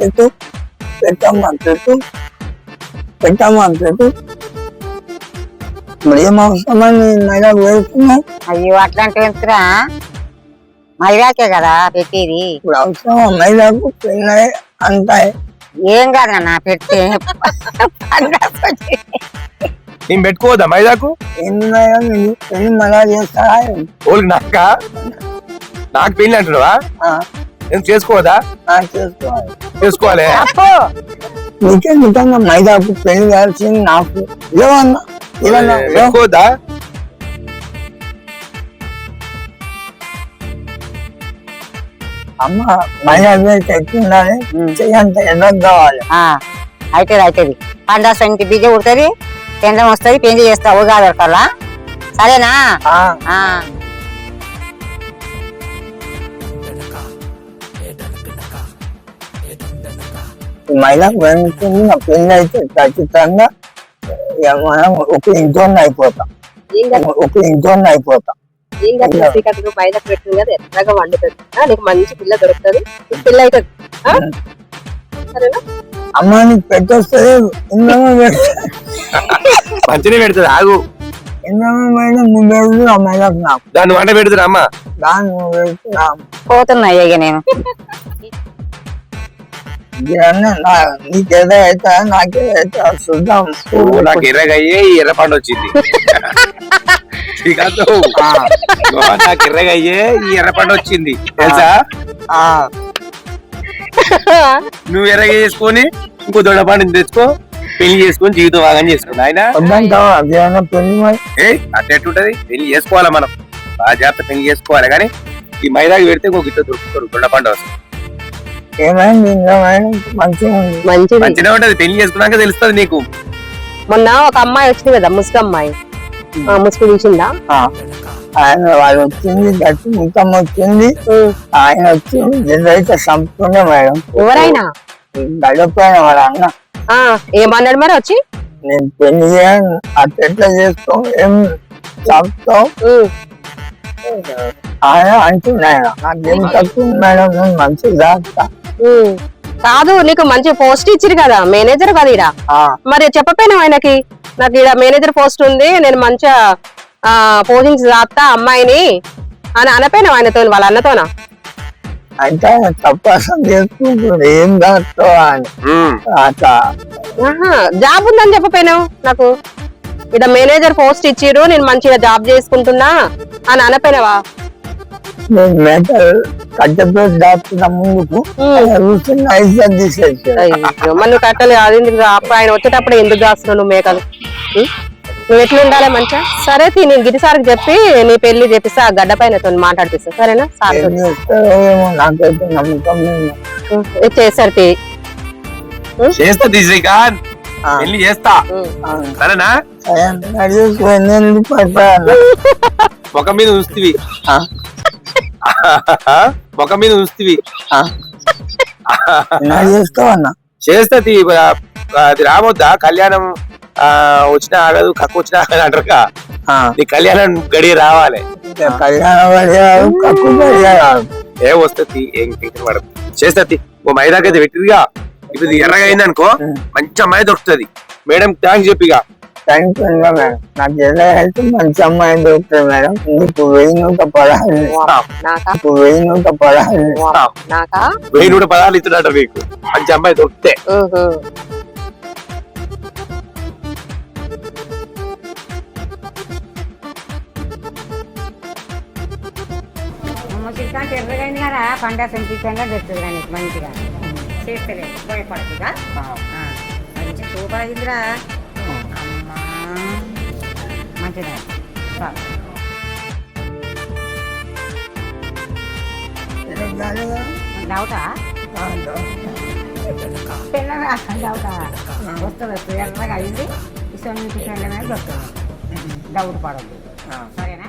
పెట్టు. పెట్టమ్మా పెట్టు. పెట్టమ్మా పెట్టు. మరి ఏం అవసరమని మైదా వేస్తున్నావు అయ్యో అట్లాంటి ఎందుకురా? మైదాకే కదా పెట్టేది. ఇప్పుడు అవసరమా మైదాకు పెళ్ళి అంటాయి. ఏం కాదు నాన్న పెడితే నేను పెట్టుకోవద్దా మైదాకు పెళ్ళి మళ్ళా చేస్తారా ఓళ్ళకి నాక? నాకు పెళ్ళి అంటున్నావా? ఆ, నేను చేసుకోవద్దా? ఆ, చేసుకోవాలి. చేసుకోవాలి నీకే నిజంగా మైదాకు పెళ్ళి కావాల్సింది నాకు. ఏమన్నా ఏమన్నా? పెట్టుకోవద్దా అమ్మ మైదా చెయ్యంత కావాలి. అవుతుంది అవుతుంది పండుగ ఇంటి బిజీ ఉడుతుంది పెండం వస్తుంది పెండి చేస్తా ఉగాది వరకల్లా. సరేనా? ఆ, ఆ, ఈ మైదాకు వెళ్తుంది నా పెళ్ళి అయితే ఖచ్చితంగా మనం ఒక ఇంట్లో అయిపోతాం. ఒక ఇంట్లో అయిపోతాం ఏం కాదు శ్రీకాంత్ మైదా పెట్టింది కదా ఎర్రగా వండుతుంది. ఆ, నీకు మంచి పిల్ల దొరుకుతుంది. పిల్ల అవుతుంది? సరేనా? అమ్మ నీకు పెట్టొస్తుంది మంచిగా పెడుతుంది. ఆగు. దాన్ని వంట పెడుతురా అమ్మ. దాన్ని పెడుతున్నా పోతున్నా ఇక నేను. నీకేదో అయితే నాకేదో అయితే చూద్దాం ఓ, నాకు ఎర్రగా అయ్యే ఈ ఎర్ర పండు వచ్చింది నాకు ఎర్రగా అయ్యే ఈ ఎర్ర పండు వచ్చింది. తెలుసా? ఆ, నువ్వు ఎర్రగా చేసుకొని ఇంకో దొడ్డ పండుని తెచ్చుకో పెళ్ళి చేసుకొని జీవితం వాగని చేసుకోండి ఆయన అట్లా ఎట్టుంటది పెళ్ళి చేసుకోవాలా మనం? బాగా జాగ్రత్త పెళ్ళి చేసుకోవాలి కానీ ఈ మైదాకి పెడితే ఇంకో గిట్ట దొరుకుతారు దొడ్డ పండు వస్తుంది. ఏమైంది? మేడం మంచిగా ఉంది. మంచిది మంచిగా ఉంటది. పెళ్ళి చేసుకున్నాక తెలుస్తుంది నీకు. మొన్న ఒక అమ్మాయి వచ్చింది కదా ముసుగు అమ్మాయి. ఆ, ముసుగు తీసిందా? ఆ, ఆయన వాళ్ళు వచ్చింది గట్టి ముఖం వచ్చింది. ఆయన వచ్చింది జనరైతే చంపుతుండే మేడం. ఎవరైనా? గడిపోయిన వాళ్ళ అన్న. ఆ ఏమన్నాడు మరి వచ్చి? నేను పెళ్ళి చేయను. అట్లా ఎట్లా చేస్తావు? ఏం చంపుతావు? ఉమ్. ఆయన అంటుండే ఆయన నాకేం తక్కువ మేడం? నేను మంచిగా దాస్తా. కాదు నీకు మంచి పోస్ట్ ఇచ్చిరు కదా మేనేజర్ కదా ఈడ? ఆ, మరి చెప్పపోయినావు ఆయనకి? నాకు ఈడ మేనేజర్ పోస్ట్ ఉంది నేను మంచిగా ఆ పోజింగ్స్ రాస్తా అమ్మాయిని అని అనపోయినావు ఆయనతో వాళ్ళ అన్నతోనా? తప్పసం చేసుకుంటుంది ఏం. అట్లా. జాబ్ ఉందని చెప్పపోయినావు నాకు? ఇక్కడ మేనేజర్ పోస్ట్ ఇచ్చిరు నేను మంచిగా జాబ్ చేసుకుంటున్నా అని అనపోయినావా? నేను మెటల్ కట్టెతో దాస్తున్న ముందుకు ఉమ్. ఆయన కూర్చుని ఐదు తీసేసాడు అయ్యో, మరి నువ్వు కట్టాలి ఎందుకు అప్పుడు ఆయన వచ్చేటప్పుడు ఎందుకు దాస్తున్నావు నువ్వు మేకలు? నువ్వు ఎట్లా ఉండాలి మంచిగా? సరే తీ, నేను గిరిసారికి చెప్పి నీ పెళ్ళి చెప్పిస్తా ఆ గడ్డ పైన తోని మాట్లాడిపిస్తా. సరేనా? సార్ చేస్తారో తీ. చేస్తా శ్రీకాంత్. పెళ్ళి చేస్తా. సరేనా? ముఖం మీద ఉంచుతివి ముఖం మీద ఉంచుతివి. ఆ. నా చేస్తావు అన్న చేస్తా తీ అది రావద్దా? కళ్యాణం ఆ వచ్చినా ఆగదు కక్కు వచ్చినా ఆగదు అంటారుగా. నీ కళ్యాణం గడియ రావాలి. కళ్యాణ ఏ వస్తుంది ఏం పడదు. చేస్తా తీ ఓ మైదాకైతే పెట్టిదిగా. ఇప్పుడు ఇది ఎర్రగా అయింది అనుకో మంచి అమ్మాయి దొరుకుతుంది. మేడం థ్యాంక్స్ చెప్పిగా. థ్యాంక్ యూ మేడం నాకు ఎలా అయితే మంచి అమ్మాయి దొరుకుతుంది మేడం. నీకు వెయ్యి నూట పదహారు. నాకా? వెయ్యి నూట పదహారు వెయ్యి నూట పదాలు ఇస్తున్నాడు మీకు. మంచి అమ్మాయి దొరికితే. ఉహు. ముసిరికాంతి ఎర్రగైంది కదా పండుగ సంతీతంగా దొరుకుతుంది కానీ మంచిగా. చేస్తలేదు. భయపడదుగా మంచి సూపర్ అయిందిరా. అమ్మా చాలు. డౌటా? పిల్లగా డౌటా? వస్తుంది వస్తుంది ఎర్రగా అయింది. ఇష్టం దొరుకుతుంది డౌట్ పడదు సరేనా?